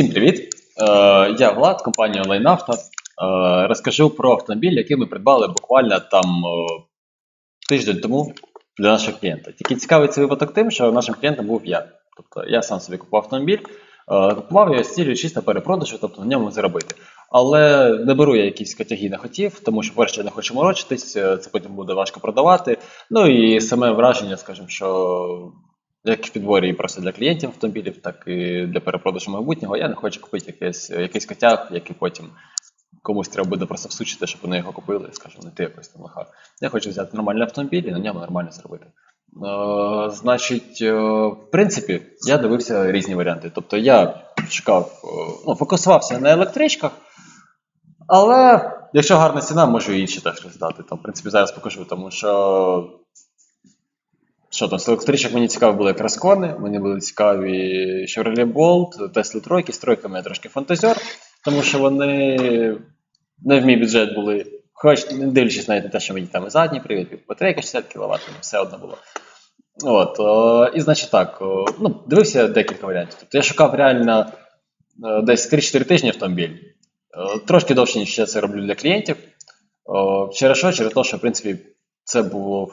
Всім привіт! Е, я Влад, компанія OnlineAuto. Е, розкажу про автомобіль, який ми придбали буквально там е, тиждень тому для нашого клієнта. Тільки цікавий цей випадок тим, що нашим клієнтом був я. Тобто я сам собі купував автомобіль, купував його з цілею чисто перепродажу, тобто на ньому заробити. Але не беру я якісь котяги не хотів, тому що перше я не хочу морочитись, це потім буде важко продавати. Ну і саме враження, скажімо, що як в підборі просто для клієнтів автомобілів, так і для перепродажу майбутнього. Я не хочу купити якийсь, якийсь котяг, який потім комусь треба буде просто всучити, щоб вони його купили, скажімо, не ти якось там лоха. Я хочу взяти нормальний автомобіль і на ньому нормально зробити. Е, значить, е, в принципі, я дивився різні варіанти. Тобто я шукав, е, ну, фокусувався на електричках, але якщо гарна ціна, можу і інші теж роздати. Там, в принципі, зараз покажу, тому що що там, з електричок мені цікаві були Краскони, мені були цікаві Chevrolet Bolt, Tesla тройки, з тройками я трошки фантазер, тому що вони не в мій бюджет були. Хоч не дивлячись навіть на те, що мені там і задній привід, і батарейка 60 кВт, все одно було. От, о, і значить так, о, ну, дивився декілька варіантів. Тобто я шукав реально е, десь 3-4 тижні автомобіль. Е, Трошки довше, ніж я це роблю для клієнтів. О, Через що? Через те, що, в принципі, це було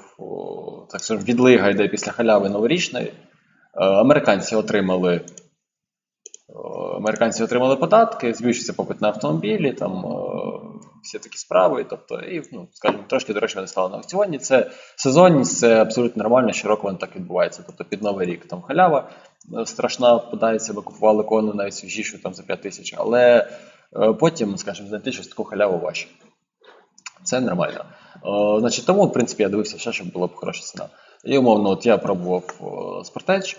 так скажемо, відлига йде після халяви новорічної. Е, Американці отримали. Американці отримали податки, збільшився попит на автомобілі, там всі такі справи. Тобто, і, ну, скажімо, трошки дорожче вони стали на аукціоні. Це сезонність, це абсолютно нормально, щороку воно так відбувається. Тобто під Новий рік там халява е, страшна подається, ми купували кону навіть свіжішу там за 5 тисяч, але е, потім, скажімо, знайти щось таку халяву важче. Це нормально. О, значить, тому, в принципі, я дивився все, щоб була б хороша ціна. І умовно, от я пробував о, Sportage.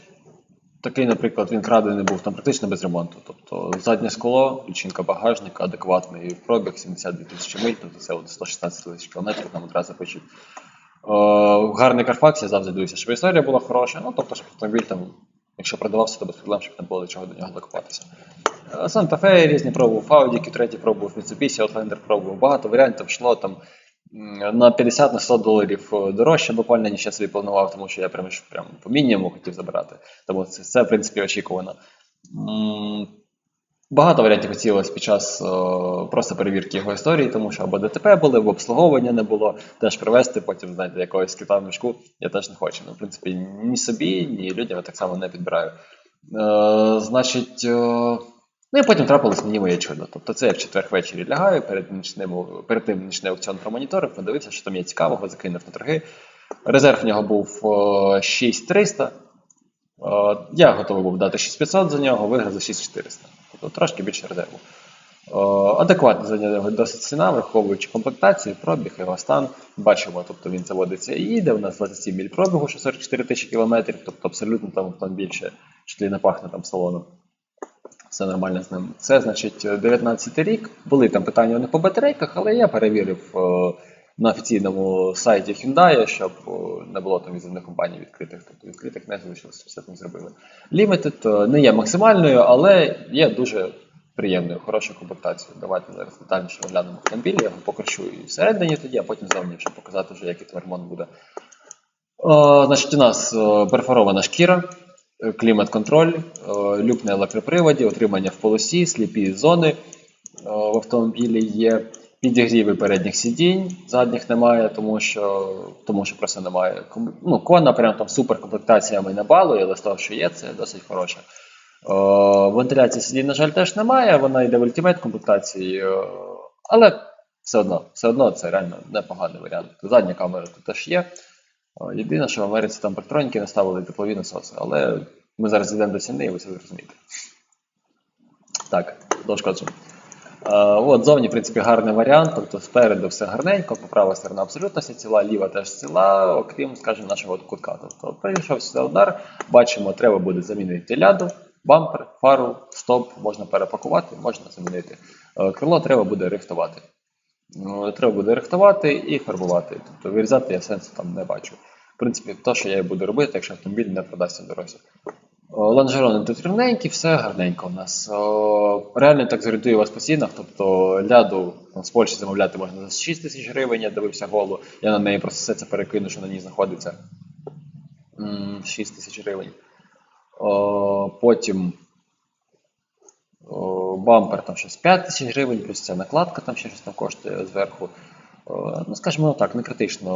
Такий, наприклад, він крадений був там практично без ремонту. Тобто заднє скло, лічинка багажника, адекватний пробіг, 72 тисячі миль, тобто це от 116 тисяч кілометрів, там одразу пишуть. Гарний Carfax, я завжди дивився, щоб історія була хороша. Ну, тобто, щоб автомобіль там, якщо продавався, то без проблем, щоб не було до чого до нього докопатися. Санта-Фе різні пробував, Фаудіки, третій пробував, Mitsubishi Outlander пробував. Багато варіантів йшло там на 50 на 100 доларів е, дорожче, буквально ніж я собі планував, тому що я прям, прям по мінімуму хотів забирати. Тому це, це в принципі очікувано. Багато варіантів хотілося під час о, просто перевірки його історії, тому що або ДТП були, або обслуговування не було. Теж привезти, потім, знаєте, якогось кита в мішку я теж не хочу. Ну, в принципі, ні собі, ні людям я так само не підбираю. Е, значить, е, ну і потім трапилось мені моє чудо. Тобто це я в четвер ввечері лягаю, перед, нічним, перед тим нічний аукціон промоніторив, подивився, що там є цікавого, закинув на торги. Резерв в нього був е, 6300. Е, Я готовий був дати 6500 за нього, виграв за 6400. Тобто трошки більше резерву. Е, Адекватно за нього досить ціна, враховуючи комплектацію, пробіг, його стан. Бачимо, тобто він заводиться і їде. У нас 27 міль пробігу, що 44 тисячі кілометрів, тобто абсолютно там автомобіль ще чуть не пахне там салоном. Все нормально з ним. Це значить 19 рік. Були там питання них по батарейках, але я перевірив е, на офіційному сайті Hyundai, щоб е, не було там відзивних компаній відкритих. Тобто відкритих не залишилося, все там зробили. Limited е, не є максимальною, але є дуже приємною, хорошою комплектацією. Давайте зараз детальніше оглянемо автомобіль, я його покручу і всередині тоді, а потім зовні, щоб показати, вже, який там ремонт буде. Е, значить, у нас перфорована шкіра, клімат-контроль, люк електроприводі, отримання в полосі, сліпі зони в автомобілі є. Підігріви передніх сидінь, задніх немає, тому що, тому що просто немає. Ну, кона прям там супер комплектаціями не балує, але з того, що є, це досить хороше. Е, вентиляції сидінь, на жаль, теж немає, вона йде в ультимейт комплектації, е, але все одно, все одно це реально непоганий варіант. Задня камера тут теж є. Е, Єдине, що в Америці там парктроніки не ставили теплові насоси, але ми зараз йдемо до ціни і ви це зрозумієте. Так, дошкоджу. Е, От, зовні, в принципі, гарний варіант, тобто спереду все гарненько, по права сторона абсолютно вся ціла, ліва теж ціла, окрім, скажімо, нашого кутка. Тобто прийшов сюди удар, бачимо, треба буде замінити ляду, бампер, фару, стоп, можна перепакувати, можна замінити. Е, Крило треба буде рихтувати. Ну, Треба буде рихтувати і фарбувати. Тобто вирізати я сенсу там не бачу. В принципі, то, що я буду робити, якщо автомобіль не продасться дорозі. Лонжерони тут рівненькі, все гарненько у нас. О, Реально так зорієнтує вас по цінах. Тобто ляду з Польщі замовляти можна за 6 тисяч гривень, я дивився голу. Я на неї просто все це перекину, що на ній знаходиться. 6 тисяч гривень. О, Потім О, Бампер там щось 5 тисяч гривень, плюс ця накладка там ще щось там коштує зверху. Ну, скажімо так, не критично.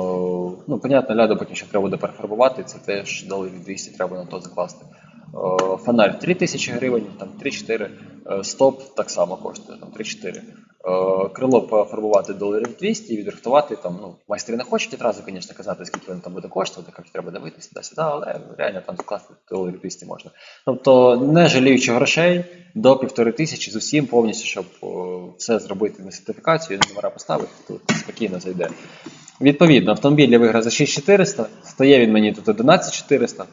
Ну, понятно, ляду потім ще треба буде перефарбувати, це теж доларів 200 треба на то закласти. О, Фонарь 3 тисячі гривень, там 3-4. Е, Стоп так само коштує, там 3-4. Е, Крило пофарбувати доларів 200 і відрихтувати там, ну, майстри не хочуть одразу, звісно, казати, скільки воно там буде коштувати, як треба дивитися туди-сюди, але реально там закласти доларів 200 можна. Тобто, не жаліючи грошей, до півтори тисячі з усім повністю, щоб все зробити на сертифікацію, номера поставити, тут спокійно зайде. Відповідно, автомобіль я виграв за 6400, стає він мені тут 11400.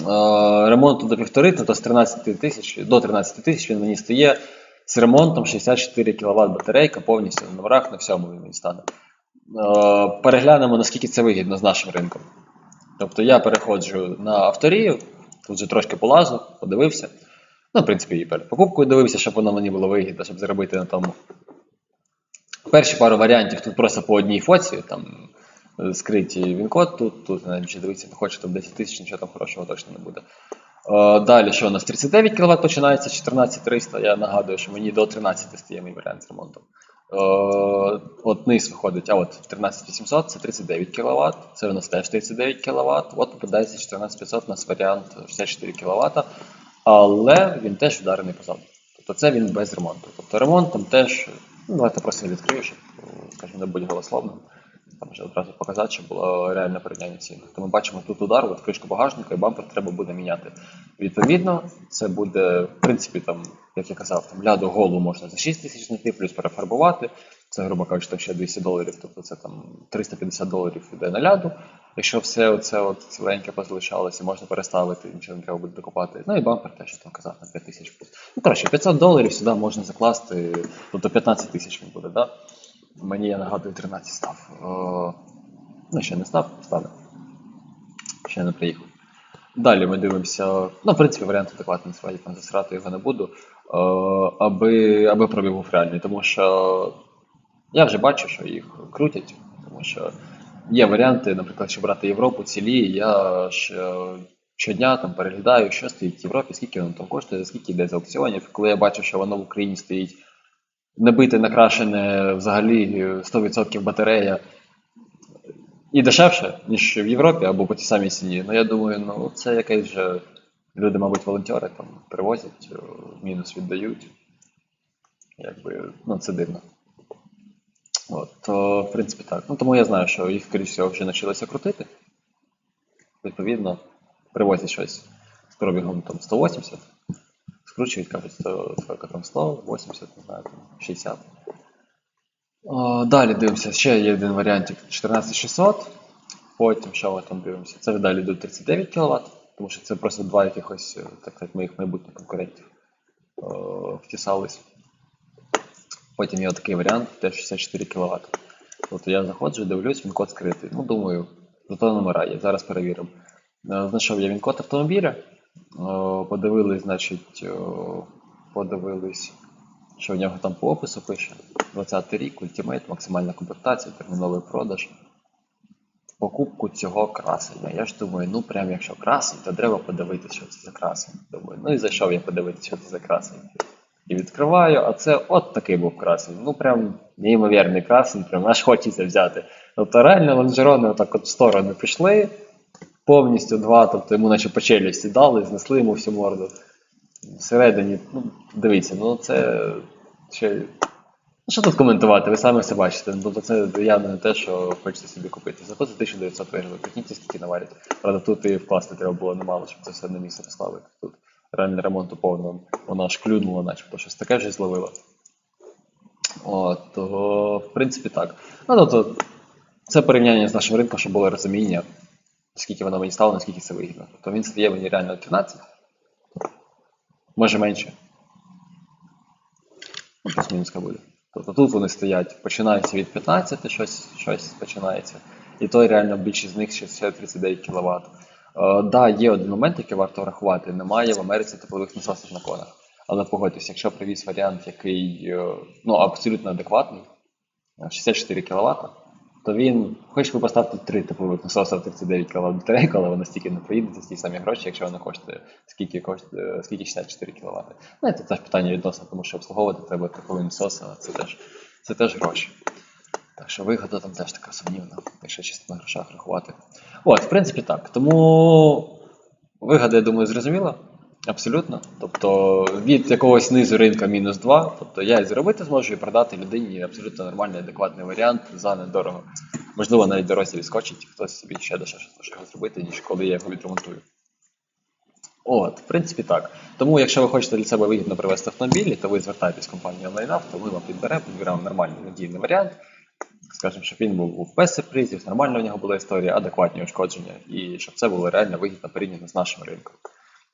Е, Ремонту до півтори, тобто з 13 тисяч до 13 тисяч він мені стає з ремонтом 64 кВт батарейка повністю на номерах, на всьому він мені стане. Е, Переглянемо, наскільки це вигідно з нашим ринком. Тобто я переходжу на авторію, тут вже трошки полазу, подивився. Ну, в принципі, і перед покупкою дивився, щоб воно мені було вигідно, щоб заробити на тому. Перші пару варіантів тут просто по одній фоці, там скриті він-код, тут, тут навіть ще дивитися не хочу, там 10 тисяч, нічого там хорошого точно не буде. Е, Далі, що у нас 39 кВт починається, 14300. Я нагадую, що мені до 13 стає мій варіант з ремонтом. Е, От низ виходить, а от 13800 це 39 кВт, це у нас теж 39 кВт. От попадається 14500 у нас варіант 64 кВт, але він теж вдарений позаду. Тобто це він без ремонту. Тобто ремонт там теж, ну давайте просто відкрию, щоб, е, скажімо, не будь голословним. Там вже одразу показати, щоб було реальне порівняння цін. То ми бачимо тут удар, от кришку багажника, і бампер треба буде міняти. Відповідно, це буде, в принципі, там, як я казав, там ляду голу можна за 6 тисяч знайти, плюс перефарбувати. Це, грубо кажучи, там ще 200 доларів, тобто це там 350 доларів йде на ляду. Якщо все оце от ціленьке позалишалося, можна переставити, нічого не треба буде докупати. Ну і бампер теж там казав на 5 тисяч. Ну, коротше, 500 доларів сюди можна закласти, тобто 15 тисяч він буде, да? Мені я нагадую 13 став. О, ну, ще не став, стане. Ще не приїхав. Далі ми дивимося. Ну, в принципі, варіант адекватний насправді там засирати його не буду, е, аби, аби пробіг був реальний. Тому що я вже бачу, що їх крутять, тому що є варіанти, наприклад, щоб брати Європу цілі, я ж е, щодня там переглядаю, що стоїть в Європі, скільки воно там коштує, скільки йде з аукціонів. Коли я бачу, що воно в Україні стоїть набите, накрашене взагалі 100% батарея і дешевше, ніж в Європі або по тій самій ціні. Ну я думаю, ну це якесь вже люди, мабуть, волонтери там привозять, е, мінус віддають. Якби, ну це дивно. От, то, в принципі, так. Ну тому я знаю, що їх, скоріш всього, вже навчилися крутити. Відповідно, привозять щось з пробігом там 180, кажуть, 100, скільки там 100, 80, не знаю, 60. Далі дивимося, ще є один варіантик 14600. Потім що ми там дивимося? Це далі до 39 кВт, тому що це просто два якихось, е, так сказати, моїх майбутніх конкурентів втісались. Потім є такий варіант, теж 64 кВт. Тобто я заходжу, дивлюсь, він код скритий. Ну, думаю, зато номера є, зараз перевіримо. Знайшов я він код автомобіля. О, Подивились, значить, подивились, що в нього там по опису пише. 20 рік, ультимейт, максимальна комплектація, терміновий продаж. Покупку цього красення. Я ж думаю, ну прям якщо красень, то треба подивитися, що це за красень. Думаю, ну і зайшов я подивитися, що це за красень. І відкриваю, а це от такий був красень. Ну прям неймовірний красень, прям аж хочеться взяти. Тобто реально лонжерони отак от в сторони пішли, повністю два, тобто йому наче по челюсті дали, знесли йому всю морду. Всередині, ну, дивіться, ну це ще. Ну, що тут коментувати, ви самі все бачите. Ну, Тобто це явно не те, що хочете собі купити. Зато за 1900 виграли. Прикиньте, скільки наварять. Правда, тут і вкласти треба було немало, щоб це все на місце поставити. Тут реальний ремонт у. Вона аж клюнула, начебто щось таке вже зловила. От, то, в принципі, так. Ну, тобто, це порівняння з нашим ринком, щоб було розуміння, скільки воно мені стало, наскільки це вигідно. Тобто він стає мені реально 13, може менше. Ну, плюс-мінус буде. Тобто тут вони стоять, починається від 15, щось, щось починається. І той реально більшість з них ще ще 39 кВт. Е, да, є один момент, який варто врахувати. Немає в Америці теплових насосів на конах. Але погодьтесь, якщо привіз варіант, який е, ну, абсолютно адекватний, е, 64 кВт, то він, хоч ви поставте три теплових насоси в 39 кВт батарейку, але воно стільки не проїде за ті самі гроші, якщо воно коштує скільки коштує, скільки 64 кВт. Ну, це теж питання відносно, тому що обслуговувати треба тепловий насос, це теж, це теж гроші. Так що вигода там теж така сумнівна, якщо чисто на грошах рахувати. От, в принципі, так. Тому вигода, я думаю, зрозуміла. Абсолютно. Тобто від якогось низу ринка мінус 2, тобто я і заробити зможу і продати людині абсолютно нормальний, адекватний варіант за недорого. Можливо, навіть дорозі відскочить, хтось собі ще дешевше зможе його зробити, ніж коли я його відремонтую. От, в принципі, так. Тому, якщо ви хочете для себе вигідно привезти автомобілі, то ви звертаєтесь в компанію OnlineAuto, ми вам підберемо, підберемо нормальний надійний варіант. Скажімо, щоб він був без сюрпризів, нормальна в нього була історія, адекватні ушкодження, і щоб це було реально вигідно порівняно з нашим ринком.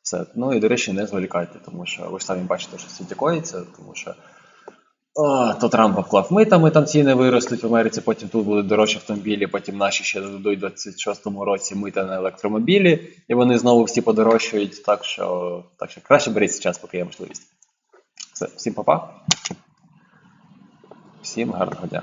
Все. Ну і до речі, не зволікайте, тому що ви ж самі бачите, що в світі коїться, тому що о, то Трамп обклав митами, там ціни виростуть в Америці, потім тут будуть дорожчі автомобілі, потім наші ще додадуть у 26-му році мита на електромобілі, і вони знову всі подорожчають. Так що, так що краще беріть час, поки є можливість. Все, всім па-па. Всім гарного дня.